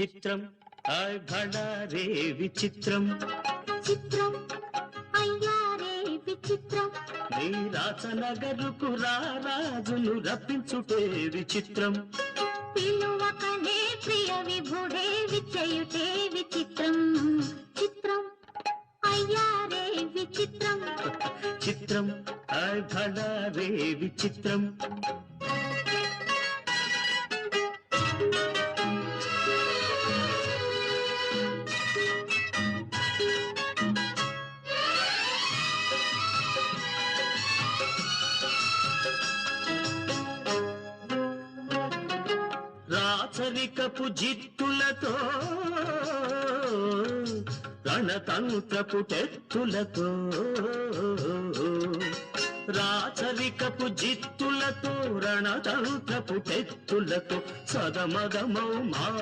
చిత్రం భళా రే విచిత్రం. చిత్రం అయ్యారే విచిత్రం. నీ రాచనగరుకు రారాజును రప్పించుటే విచిత్రం. పిలువకనే ప్రియ విభుడే విచయుటే విచిత్రం. చిత్రం. అయ్యారే విచిత్రం. చిత్రం. భళా రే విచిత్రం. రాచరికపు జిత్తులతో రణతంత్రపు టెత్తులతో రాచరికపు జిత్తులతో రణతంత్రపు టెత్తులతో సదమదమౌ మా